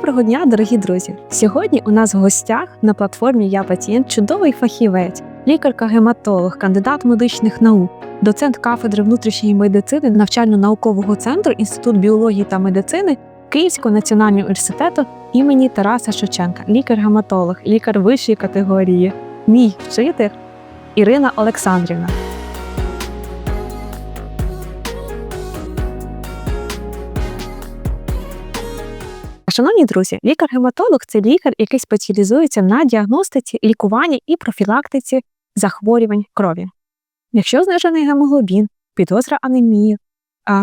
Доброго дня, дорогі друзі! Сьогодні у нас в гостях на платформі Я пацієнт чудовий фахівець, лікарка-гематолог, кандидат медичних наук, доцент кафедри внутрішньої медицини навчально-наукового центру Інститут біології та медицини Київського національного університету імені Тараса Шевченка, лікар-гематолог, лікар вищої категорії, мій вчитель Ірина Олександрівна. Шановні друзі, лікар-гематолог це лікар, який спеціалізується на діагностиці, лікуванні і профілактиці захворювань крові. Якщо знижений гемоглобін, підозра анемії,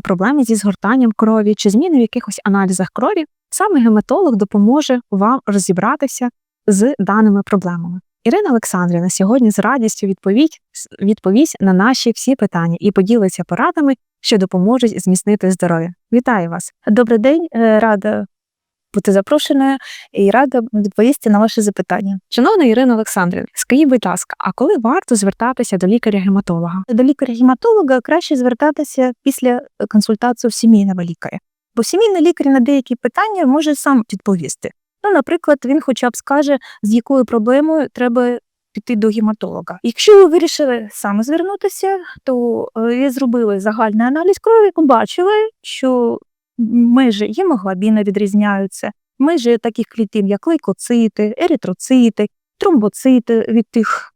проблеми зі згортанням крові чи зміни в якихось аналізах крові, саме гематолог допоможе вам розібратися з даними проблемами. Ірина Олександрівна сьогодні з радістю відповідь, відповість на наші всі питання і поділиться порадами, що допоможуть зміцнити здоров'я. Вітаю вас! Добрий день, е, рада бути запрошеною і рада відповісти на ваші запитання. Шановна Ірина Олександрівна, скажіть, будь ласка, а коли варто звертатися до лікаря-гематолога? До лікаря-гематолога краще звертатися після консультації в сімейного лікаря, бо сімейний лікар на деякі питання може сам відповісти. Ну, наприклад, він хоча б скаже, з якою проблемою треба піти до гематолога. Якщо ви вирішили саме звернутися, то е, ви зробили загальний аналіз крові, побачили, що межі гемоглобіна відрізняються, межі таких клітин, як лейкоцити, еритроцити, тромбоцити від тих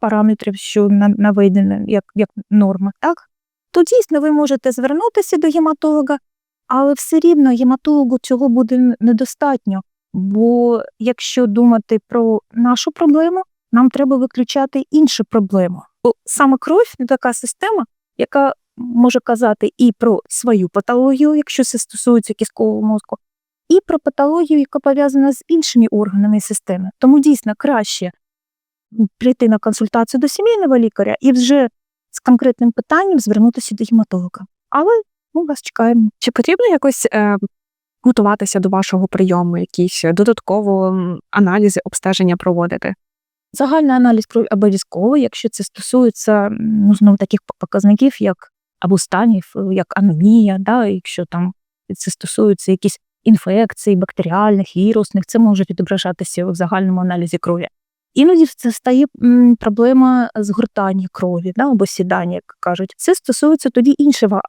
параметрів, що наведені як, як норма, так? то дійсно ви можете звернутися до гематолога, але все рівно гематологу цього буде недостатньо. Бо якщо думати про нашу проблему, нам треба виключати іншу проблему. Бо саме кров така система, яка може казати і про свою патологію, якщо це стосується кісткового мозку, і про патологію, яка пов'язана з іншими органами системи. Тому дійсно краще прийти на консультацію до сімейного лікаря і вже з конкретним питанням звернутися до гематолога. Але ми вас чекаємо. Чи потрібно якось е, готуватися до вашого прийому, якісь додатково аналізи, обстеження проводити? Загальний аналіз крові обов'язково, якщо це стосується ну, знову таких показників, як або станів, як анемія, да, якщо там це стосується якісь інфекцій, бактеріальних, вірусних, це може відображатися в загальному аналізі крові. Іноді це стає проблема згортання крові да, або сідання, як кажуть. Це стосується тоді іншого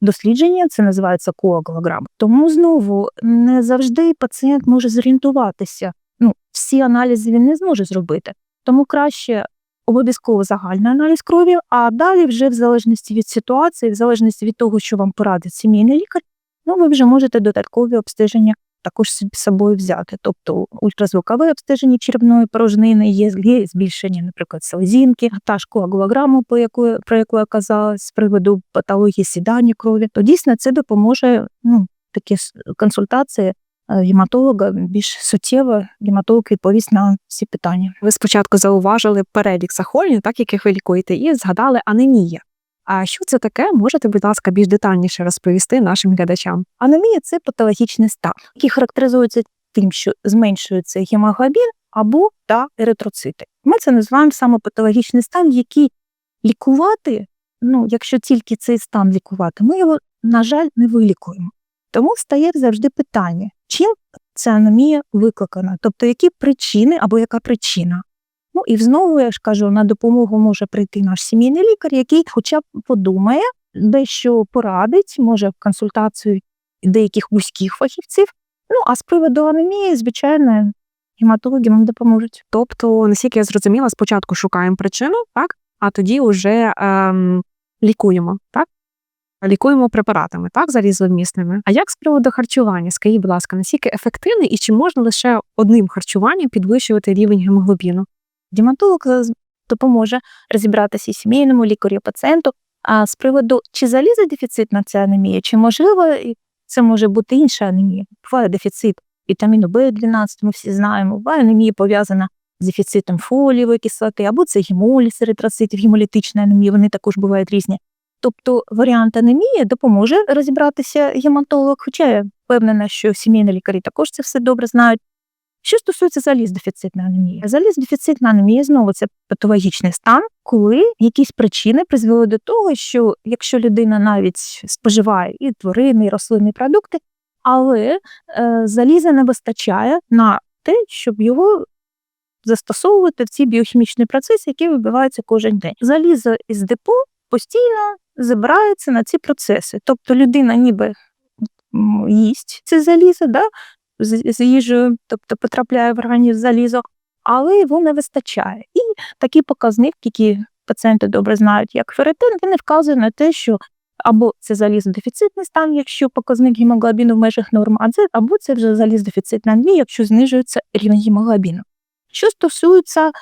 дослідження, це називається коагулограм. Тому знову не завжди пацієнт може зорієнтуватися. Ну, всі аналізи він не зможе зробити. Тому краще обов'язково загальний аналіз крові, а далі, вже в залежності від ситуації, в залежності від того, що вам порадить сімейний лікар, ну ви вже можете додаткові обстеження також з собою взяти. Тобто ультразвукове обстеження черепної порожнини, є збільшення, наприклад, селезінки, та ж коагулограму, по яку, про яку я казала, з приводу патології сідання крові, то дійсно це допоможе ну, такі консультації гематолога більш суттєво гематолог відповість на всі питання. Ви спочатку зауважили перелік захворювань, так яких ви лікуєте, і згадали анемія. А що це таке? Можете, будь ласка, більш детальніше розповісти нашим глядачам? Анемія це патологічний стан, який характеризується тим, що зменшується гемоглобін або та еритроцити. Ми це називаємо саме патологічний стан, який лікувати, ну якщо тільки цей стан лікувати, ми його, на жаль, не вилікуємо. Тому стає завжди питання, чим ця анемія викликана, тобто які причини або яка причина. Ну і знову я ж кажу, на допомогу може прийти наш сімейний лікар, який хоча б подумає, дещо порадить, може в консультацію деяких вузьких фахівців. Ну а з приводу анемії, звичайно, гематологи нам допоможуть. Тобто, наскільки я зрозуміла, спочатку шукаємо причину, так, а тоді вже ем, лікуємо, так? Лікуємо препаратами, так, залізовмісними. А як з приводу харчування? Скажіть, будь ласка, наскільки ефективний і чи можна лише одним харчуванням підвищувати рівень гемоглобіну? Діматолог допоможе розібратися і сімейному лікарю, пацієнту. А з приводу чи залізодефіцитна ця анемія, чи можливо це може бути інша анемія? Буває дефіцит вітаміну В12, ми всі знаємо, буває анемія пов'язана з дефіцитом фолієвої кислоти, або це гемоліз еритроцитів, гемолітична анемія, вони також бувають різні. Тобто варіант анемії допоможе розібратися гематолог, хоча я впевнена, що сімейні лікарі також це все добре знають. Що стосується заліздефіцитної анемії, заліздефіцитна анемія знову це патологічний стан, коли якісь причини призвели до того, що якщо людина навіть споживає і тварини, і рослинні продукти, але е, заліза не вистачає на те, щоб його застосовувати в ці біохімічні процеси, які відбуваються кожен день. Залізо із депо постійно забирається на ці процеси. Тобто людина ніби їсть це залізо, да? з, їжею, тобто потрапляє в організм залізо, але його не вистачає. І такий показник, який пацієнти добре знають, як ферритин, він вказує на те, що або це залізодефіцитний стан, якщо показник гемоглобіну в межах норми, а це, або це вже залізодефіцитна анемія, якщо знижується рівень гемоглобіну. Що стосується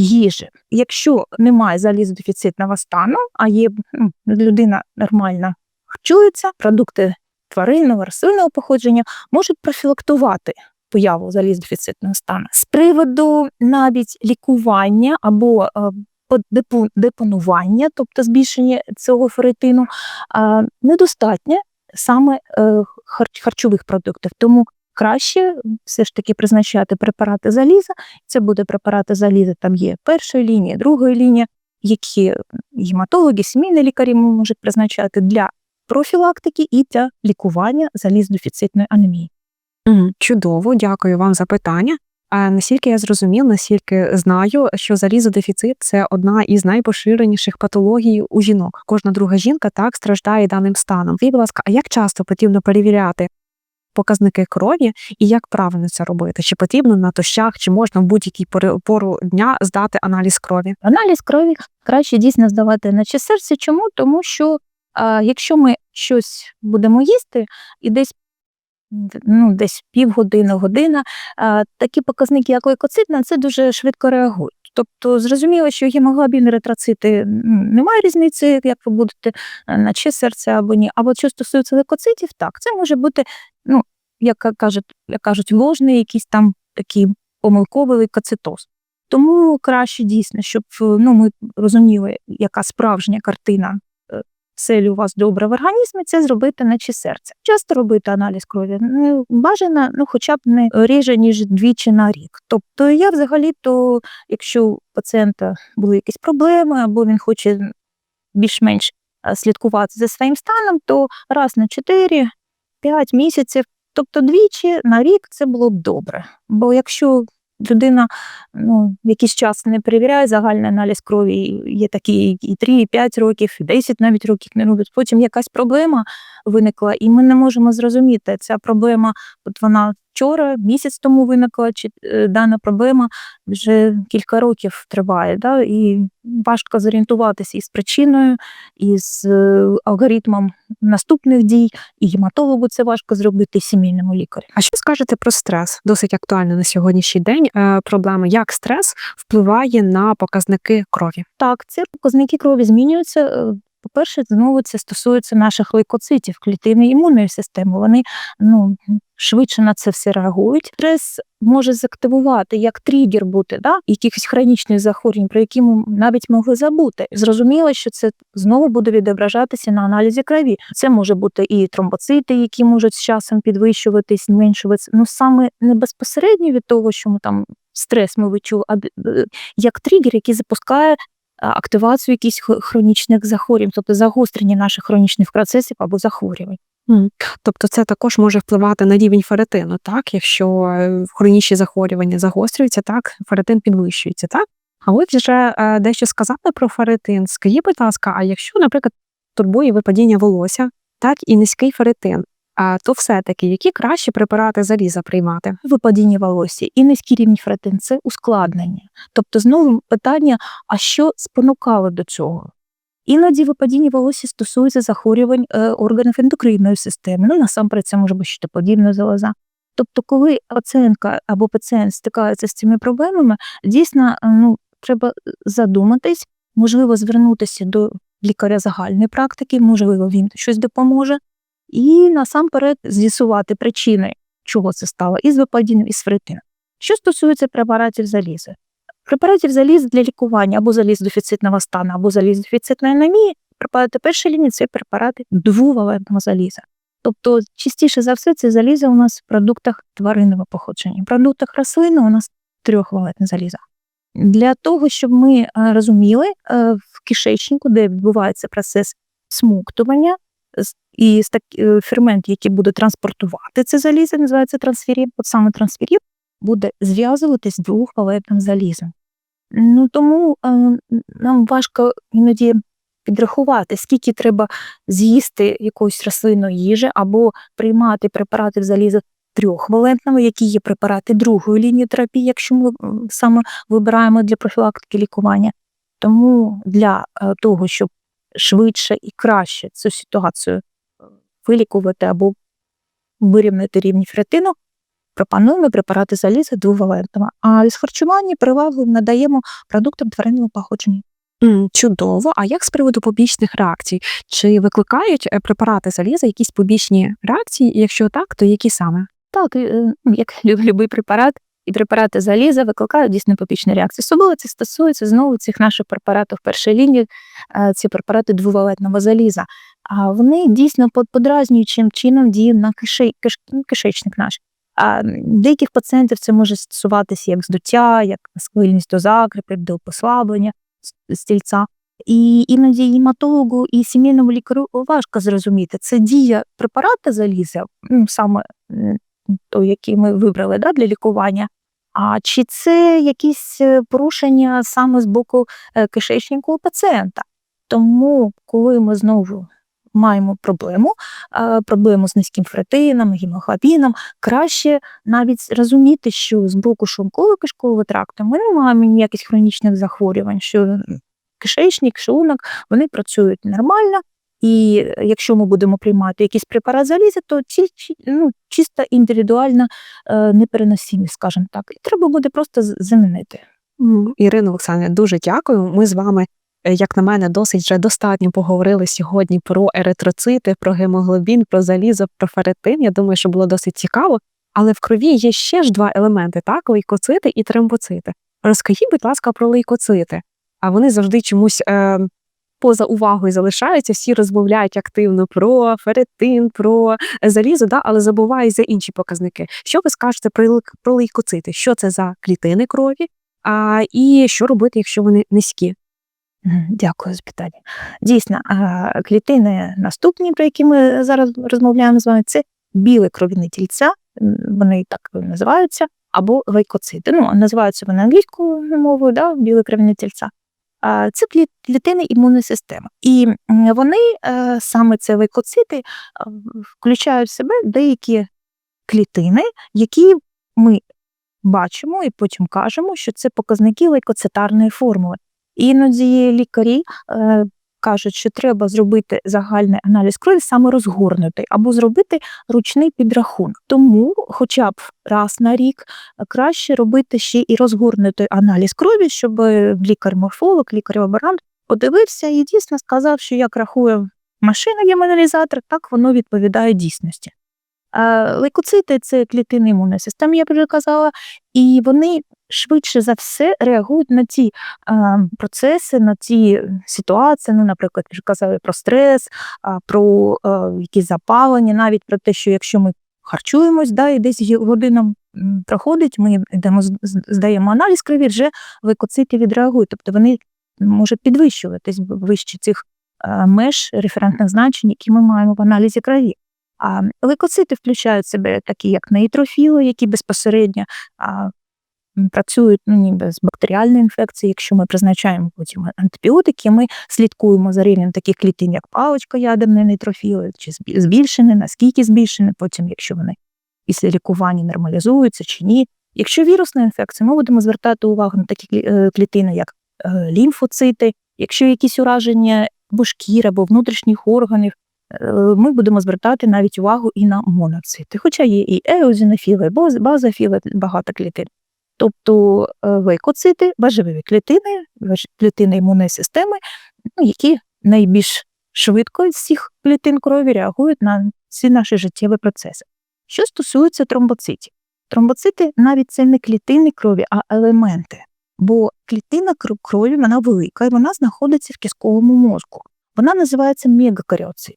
їжі, якщо немає залізодефіцитного стану, а є ну, людина нормально харчується, продукти тваринного, рослинного походження можуть профілактувати появу залізодефіцитного стану. З приводу навіть лікування або е, депонування, тобто збільшення цього ферритину, е, недостатньо саме е, харчових продуктів. Тому краще все ж таки призначати препарати заліза. Це буде препарати заліза, там є першої лінії, другої лінії, які гематологи, сімейні лікарі можуть призначати для профілактики і для лікування залізодефіцитної анемії. Чудово, дякую вам за питання. А наскільки я зрозумів, наскільки знаю, що залізодефіцит це одна із найпоширеніших патологій у жінок. Кожна друга жінка так страждає даним станом. Будь ласка, а як часто потрібно перевіряти показники крові і як правильно це робити? Чи потрібно на тощах, чи можна в будь-якій пору дня здати аналіз крові? Аналіз крові краще дійсно здавати на чи серце. Чому? Тому що а, якщо ми щось будемо їсти і десь ну, десь півгодини, година, а, такі показники, як лейкоцитна, це дуже швидко реагують. Тобто зрозуміло, що гемоглобін, еритроцити м, немає різниці, як ви будете е, на чи серце або ні. А от що стосується лейкоцитів, так, це може бути, ну, як кажуть, як кажуть, ложний якийсь там такий помилковий лейкоцитоз. Тому краще дійсно, щоб е, ну, ми розуміли, яка справжня картина е, селі у вас добре в організмі, це зробити наче серце. Часто робити аналіз крові не бажано, ну хоча б не ріже, ніж двічі на рік. Тобто я взагалі-то, якщо у пацієнта були якісь проблеми, або він хоче більш-менш е, слідкувати за своїм станом, то раз на 4-5 місяців, тобто двічі на рік це було б добре. Бо якщо людина ну, якийсь час не перевіряє загальний аналіз крові, є такі і 3, і 5 років, і 10 навіть років не роблять. Потім якась проблема виникла, і ми не можемо зрозуміти, ця проблема, от вона вчора, місяць тому виникла, чи е, дана проблема вже кілька років триває. Да? І важко зорієнтуватися із причиною, із е, алгоритмом наступних дій, і гематологу це важко зробити, і сімейному лікарю. А що скажете про стрес? Досить актуально на сьогоднішній день е, проблема, як стрес впливає на показники крові. Так, ці показники крові змінюються. По-перше, знову це стосується наших лейкоцитів, клітини імунної системи. Вони ну, швидше на це все реагують. Стрес може заактивувати як тригер бути, да? якихось хронічних захворювань, про які ми навіть могли забути. Зрозуміло, що це знову буде відображатися на аналізі крові. Це може бути і тромбоцити, які можуть з часом підвищуватись, зменшуватися. Ну саме не безпосередньо від того, що ми там стрес ми відчули, е, як тригер, який запускає активацію якихось хронічних захворювань, тобто загострення наших хронічних процесів або захворювань. Тобто це також може впливати на рівень ферритину, так? Якщо е, хронічні захворювання загострюються, так, ферритин підвищується, так? А ви вже е, дещо сказали про ферритин. Скажіть, будь ласка, а якщо, наприклад, турбує випадіння волосся, так, і низький ферритин, а, то все-таки які кращі препарати заліза приймати? Випадіння волосся і низький рівень ферритин – це ускладнення. Тобто знову питання, а що спонукало до цього? Іноді випадіння волосся стосується захворювань е, органів ендокринної системи. Ну, насамперед, це може бути щитоподібна залоза. Тобто, коли пацієнтка або пацієнт стикається з цими проблемами, дійсно е, ну, треба задуматись, можливо, звернутися до лікаря загальної практики, можливо, він щось допоможе, і насамперед з'ясувати причини, чого це стало, із випадінням, із ферритином. Що стосується препаратів заліза, препаратів заліза для лікування або залізодефіцитного стану, або залізодефіцитної анемії, препарати першої лінії це препарати двувалентного заліза. Тобто, частіше за все, це залізо у нас в продуктах тваринного походження. В продуктах рослини у нас трьохвалентне залізо. Для того, щоб ми е, розуміли, е, в кишечнику, де відбувається процес смоктування, з- і е, фермент, який буде транспортувати це залізо, називається трансферін, от саме трансферін, буде зв'язуватись з двохвалентним залізом. Ну тому е, нам важко іноді підрахувати, скільки треба з'їсти якоїсь рослинної їжі або приймати препарати в залізо трьохвалентного, які є препарати другої лінії терапії, якщо ми саме вибираємо для профілактики лікування. Тому для е, того, щоб швидше і краще цю ситуацію е, вилікувати або вирівняти рівні ферритину, пропонуємо препарати заліза двовалентного. А з харчування перевагу надаємо продуктам тваринного походження. Чудово. А як з приводу побічних реакцій? Чи викликають е, препарати заліза якісь побічні реакції? Якщо так, то які саме? Так, е, ну, як будь-який препарат, і препарати заліза викликають дійсно побічні реакції. Особливо це стосується знову цих наших препаратів першої лінії, е, ці препарати двовалентного заліза. А вони дійсно под- подразнюючим чином діють на ну, кишечник наш. А деяких пацієнтів це може стосуватися як здуття, як схильність до закріпів, до послаблення стільця. І іноді гематологу, і сімейному лікарю важко зрозуміти, це дія препарата заліза, ну, саме той, який ми вибрали да, для лікування. А чи це якісь е, порушення саме з боку е, кишечника у пацієнта? Тому, коли ми знову маємо проблему, е, проблему з низьким ферритином, гемоглобіном, краще навіть розуміти, що з боку шлунково кишкового тракту ми не маємо ніяких хронічних захворювань, що кишечник, шлунок вони працюють нормально. І якщо ми будемо приймати якийсь препарат заліза, то ці ну, чисто індивідуально е, непереносимі, скажімо так. І треба буде просто замінити. Ірина Олександрівна, дуже дякую. Ми з вами, е, як на мене, досить вже достатньо поговорили сьогодні про еритроцити, про гемоглобін, про залізо, про ферритин. Я думаю, що було досить цікаво. Але в крові є ще ж два елементи: так, лейкоцити і тромбоцити. Розкажіть, будь ласка, про лейкоцити. А вони завжди чомусь е, поза увагою залишаються. Всі розмовляють активно про ферритин, про е, залізо, да, але забувають за інші показники. Що ви скажете про, лейкоцити? Що це за клітини крові? А, і що робити, якщо вони низькі? Дякую за питання. Дійсно, клітини наступні, про які ми зараз розмовляємо з вами, це біле кров'яне тільця, вони так називаються, або лейкоцити. Ну, називаються вони англійською мовою, да, біле кров'яне тільця. Це клітини імунної системи. І вони, е, саме це лейкоцити, включають в себе деякі клітини, які ми бачимо і потім кажемо, що це показники лейкоцитарної формули. Іноді лікарі е, кажуть, що треба зробити загальний аналіз крові саме розгорнутий, або зробити ручний підрахунок. Тому, хоча б раз на рік, краще робити ще і розгорнутий аналіз крові, щоб лікар-морфолог, лікар-лаборант подивився і дійсно сказав, що як рахує машина гемоаналізатор, так воно відповідає дійсності. Лейкоцити це клітини імунної системи, я вже казала, і вони швидше за все реагують на ті е, процеси, на ті ситуації. Ну, наприклад, ж казали про стрес, про е, якісь запалення, навіть про те, що якщо ми харчуємось, да, і десь година проходить, ми йдемо, здаємо аналіз крові, вже лейкоцити відреагують. Тобто вони можуть підвищуватись вище цих е, меж референтних значень, які ми маємо в аналізі крові. А лейкоцити включають в себе такі, як нейтрофіли, які безпосередньо працюють ну, ніби з бактеріальною інфекцією. Якщо ми призначаємо потім антибіотики, ми слідкуємо за рівнем таких клітин, як паличка ядерної нейтрофіли, чи збі- збільшені, наскільки збільшені, потім, якщо вони після лікування нормалізуються чи ні. Якщо вірусна інфекція, ми будемо звертати увагу на такі е, клітини, як е, лімфоцити. Якщо якісь ураження або шкіри, або внутрішніх органів, е, ми будемо звертати навіть увагу і на моноцити. Хоча є і еозінофіли, базофіли, багато клітин. Тобто лейкоцити, важливі клітини, клітини імунної системи, ну, які найбільш швидко з всіх клітин крові реагують на всі наші життєві процеси. Що стосується тромбоцитів, тромбоцити навіть це не клітини крові, а елементи. Бо клітина крові вона велика і вона знаходиться в кістковому мозку. Вона називається мегакаріоцит.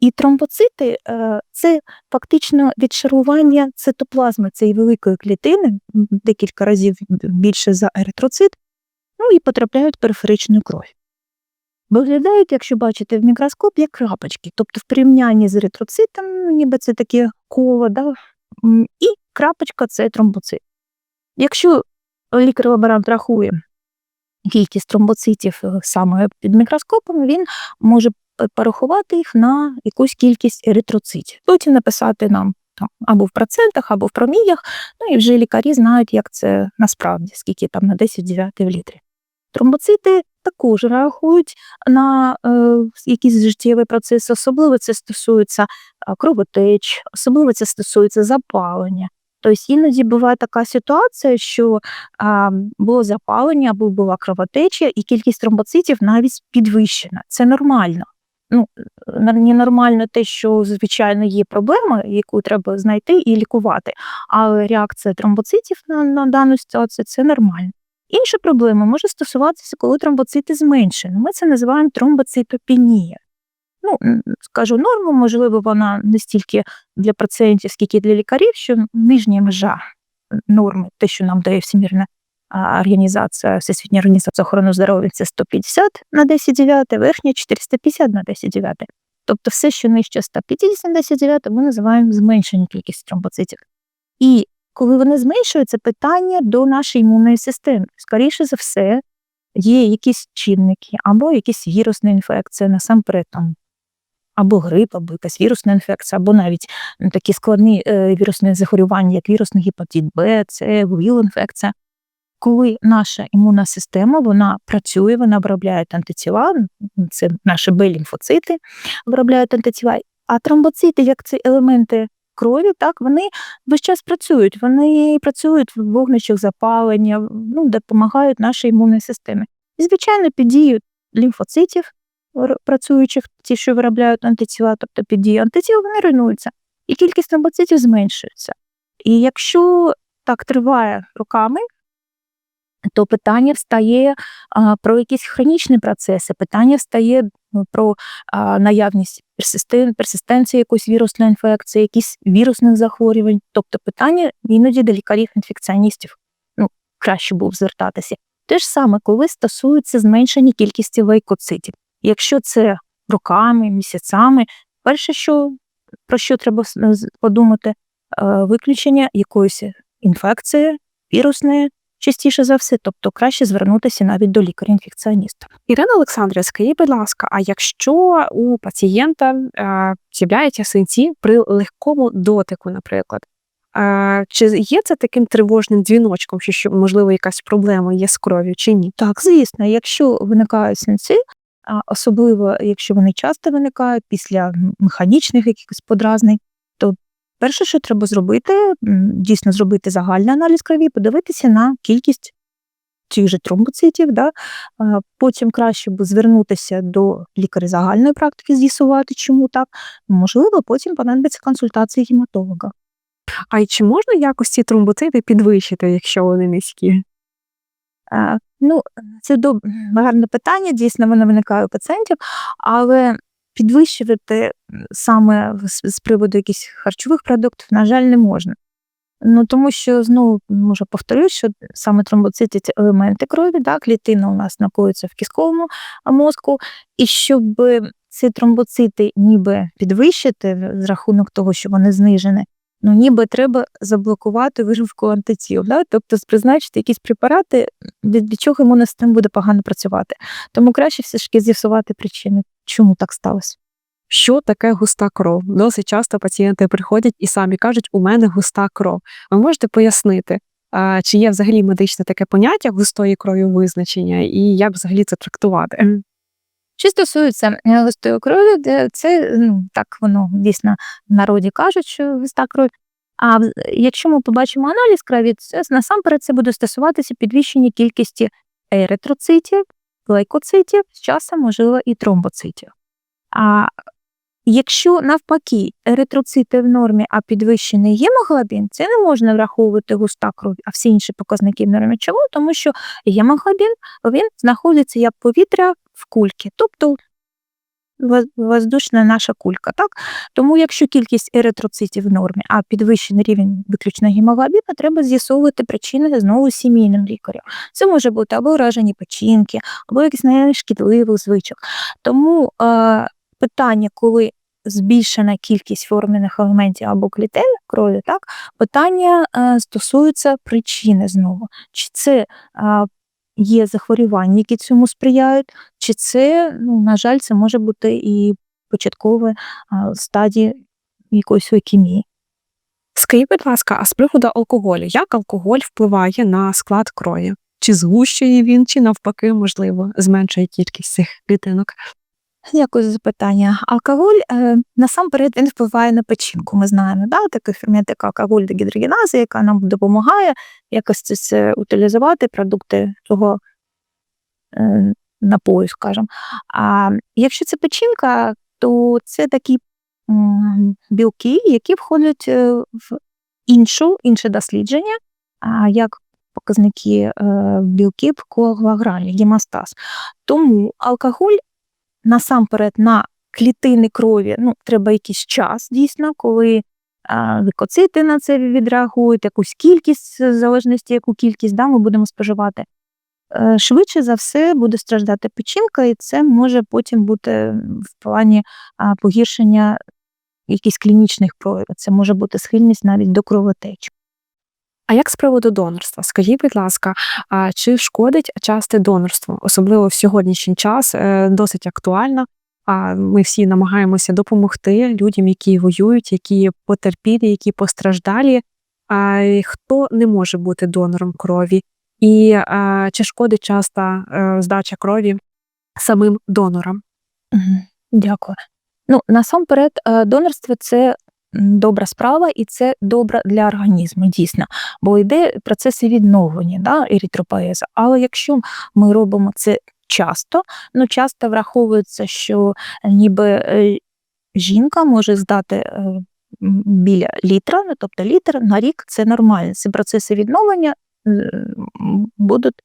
І тромбоцити е, це фактично відшарування цитоплазми цієї великої клітини, декілька разів більше за еритроцит, ну і потрапляють в периферичну кров. виглядають, якщо бачите в мікроскоп, як крапочки. Тобто в порівнянні з еритроцитом, ніби це таке коло, да? і крапочка це тромбоцит. Якщо лікар-лаборант рахує кількість тромбоцитів е, саме під мікроскопом, він може порахувати їх на якусь кількість еритроцитів. Потім написати нам там або в процентах, або в промілях. Ну і вже лікарі знають, як це насправді, скільки там на 10 дев'ятий в літрі. Тромбоцити також реагують на е, якісь життєві процеси, особливо це стосується кровотеч, особливо це стосується запалення. Тобто іноді буває така ситуація, що а, було запалення або була кровотеча, і кількість тромбоцитів навіть підвищена. Це нормально. Ну, ненормально те, що звичайно є проблема, яку треба знайти і лікувати. Але реакція тромбоцитів на, на дану ситуацію це нормально. Інша проблема може стосуватися, коли тромбоцити зменшені. Ми це називаємо тромбоцитопенія. Ну, скажу норму, можливо, вона не стільки для пацієнтів, скільки для лікарів, що нижня межа норми, те, що нам дає Всемірна організація, Всесвітня організація охорони здоров'я, це 150 на 10 9, верхня 450 на 10 9. Тобто все, що нижче 150 на 10 9, ми називаємо зменшення кількість тромбоцитів. І коли вони зменшуються, питання до нашої імунної системи. Скоріше за все, є якісь чинники, або якісь вірусні інфекції, насамперед там, або грип, або якась вірусна інфекція, або навіть такі складні е, вірусні захворювання, як вірусний гепатит Б, С, ВІЛ-інфекція. Коли наша імунна система вона працює, вона обробляє антитіла, це наші Б-лімфоцити виробляють антитіла, а тромбоцити, як це елементи крові, так вони весь час працюють. Вони працюють в вогнищах запалення, ну, допомагають нашій імунній системі. І, звичайно, під дією лімфоцитів, працюючих, ті, що виробляють антитіла, тобто під дією антитіл, вони руйнуються, і кількість тромбоцитів зменшується. І якщо так триває роками, то питання встає а, про якісь хронічні процеси, питання встає ну, про а, наявність персистен, персистенції якоїсь вірусної інфекції, якісь вірусних захворювань. Тобто питання іноді до лікарів-інфекціоністів ну, краще було б звертатися. Те ж саме, коли стосується зменшення кількості лейкоцитів. Якщо це роками, місяцями, перше, що про що треба подумати, е, виключення якоїсь інфекції, вірусної, частіше за все, тобто краще звернутися навіть до лікаря-інфекціоніста. Ірина Олександрівна, скажіть, будь ласка, а якщо у пацієнта е, з'являються синці при легкому дотику, наприклад, е, чи є це таким тривожним дзвіночком, що, що можливо якась проблема є з кров'ю чи ні? Так, звісно, якщо виникають синці, а особливо якщо вони часто виникають після механічних якихось подразнень, то перше, що треба зробити, дійсно зробити загальний аналіз крові, подивитися на кількість цих же тромбоцитів. Да? Потім краще б звернутися до лікаря загальної практики, з'ясувати, чому так. Можливо, потім понадобиться консультація гематолога. А й чи можна якось ці тромбоцити підвищити, якщо вони низькі? Е, Ну, це доб... гарне питання, дійсно, воно виникає у пацієнтів, але підвищувати саме з, приводу якихось харчових продуктів, на жаль, не можна. Ну, тому що, знову, може, повторюсь, що саме тромбоцити це елементи крові, да, клітина у нас знаходиться в кістковому мозку, і щоб ці тромбоцити ніби підвищити з рахунок того, що вони знижені, ну ніби треба заблокувати виживку антитіл, да? тобто призначити якісь препарати, від, від чого система буде погано працювати. Тому краще все ж таки з'ясувати причини, чому так сталося. Що таке густа кров? Досить часто пацієнти приходять і самі кажуть, у мене густа кров. Ви можете пояснити, чи є взагалі медичне таке поняття густої крові визначення, і як взагалі це трактувати? Що стосується е, густої крові, де це ну, так воно дійсно в народі кажуть, що густа кров. А якщо ми побачимо аналіз крові, це насамперед це буде стосуватися підвищення кількості еритроцитів, глейкоцитів, з часом, можливо, і тромбоцитів. А якщо навпаки еритроцити в нормі, а підвищений гемоглобін, це не можна враховувати густа кров, а всі інші показники в нормі. Чому? Тому що гемоглобін він знаходиться як повітря в кульки. Тобто воз- воздушна наша кулька. Так? Тому якщо кількість еритроцитів в нормі, а підвищений рівень виключно гемоглобіну, треба з'ясовувати причини знову сімейним лікарем. Це може бути або уражені печінки, або якісь нешкідливих звичок. Тому е, питання, коли збільшена кількість формених елементів або клітин крові, так, питання е, стосується причини знову. Чи це е, є захворювання, які цьому сприяють, чи це, ну, на жаль, це може бути і початкове стадії якоїсь лейкемії. Скажіть, будь ласка, а з приводу алкоголю, як алкоголь впливає на склад крові? Чи згущує він, чи навпаки, можливо, зменшує кількість цих клітинок? Дякую за запитання. Алкоголь е, насамперед він впливає на печінку. Ми знаємо, да? такий фермент, як алкоголь дегідрогеназа, яка нам допомагає якось це, утилізувати продукти того е, напою, скажімо. А якщо це печінка, то це такі білки, які входять е, в іншу, інше дослідження, як показники білків в коагулограмі, гемостаз. Тому алкоголь насамперед на клітини крові ну, треба якийсь час, дійсно, коли лейкоцити на це відреагують, якусь кількість, в залежності, яку кількість да, ми будемо споживати. Е, Швидше за все буде страждати печінка, і це може потім бути в плані погіршення якихось клінічних проявів. Це може бути схильність навіть до кровотечі. А як з приводу донорства? Скажіть, будь ласка, а чи шкодить часте донорство? Особливо в сьогоднішній час е, досить актуально. А ми всі намагаємося допомогти людям, які воюють, які потерпілі, які постраждалі. А хто не може бути донором крові? І а, чи шкодить часто е, здача крові самим донорам? Дякую. Ну, насамперед, е, донорство це добра справа, і це добре для організму, дійсно. Бо йде процеси відновлення, да, еритропоеза. Але якщо ми робимо це часто, ну часто враховується, що ніби е, жінка може здати е, біля літра, ну, тобто літр на рік це нормально. Ці процеси відновлення е, будуть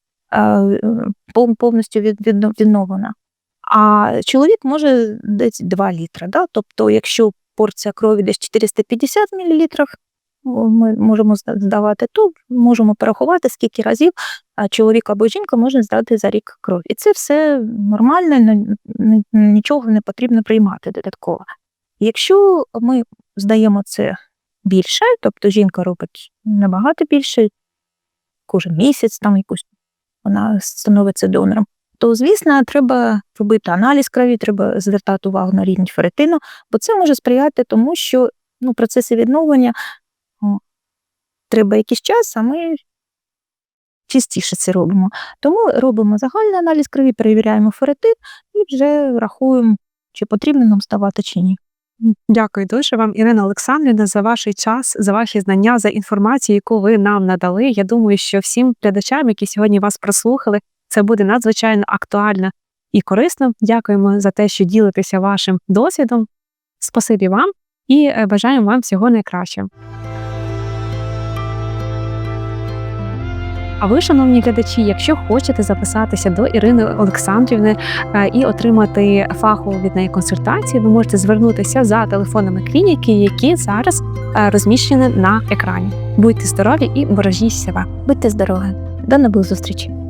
пов- повністю від, відно- відновлена. А чоловік може десь 2 літри. Да? Тобто, якщо порція крові десь 450 мл, ми можемо здавати, то можемо порахувати, скільки разів чоловік або жінка може здати за рік кров. І це все нормально, нічого не потрібно приймати додатково. Якщо ми здаємо це більше, тобто жінка робить набагато більше, кожен місяць там якусь вона становиться донором, то, звісно, треба робити аналіз крові, треба звертати увагу на рівень ферритину, бо це може сприяти тому, що ну, процеси відновлення о, треба якийсь час, а ми частіше це робимо. Тому робимо загальний аналіз крові, перевіряємо ферритин і вже рахуємо, чи потрібно нам ставати чи ні. Дякую дуже вам, Ірина Олександрівна, за ваш час, за ваші знання, за інформацію, яку ви нам надали. Я думаю, що всім глядачам, які сьогодні вас прослухали, це буде надзвичайно актуально і корисно. Дякуємо за те, що ділитеся вашим досвідом. Спасибі вам і е, бажаємо вам всього найкращого. А ви, шановні глядачі, якщо хочете записатися до Ірини Олександрівни е, і отримати фахову від неї консультацію, ви можете звернутися за телефонами клініки, які зараз е, розміщені на екрані. Будьте здорові і бережіть себе. Будьте здорові! До нових зустрічей!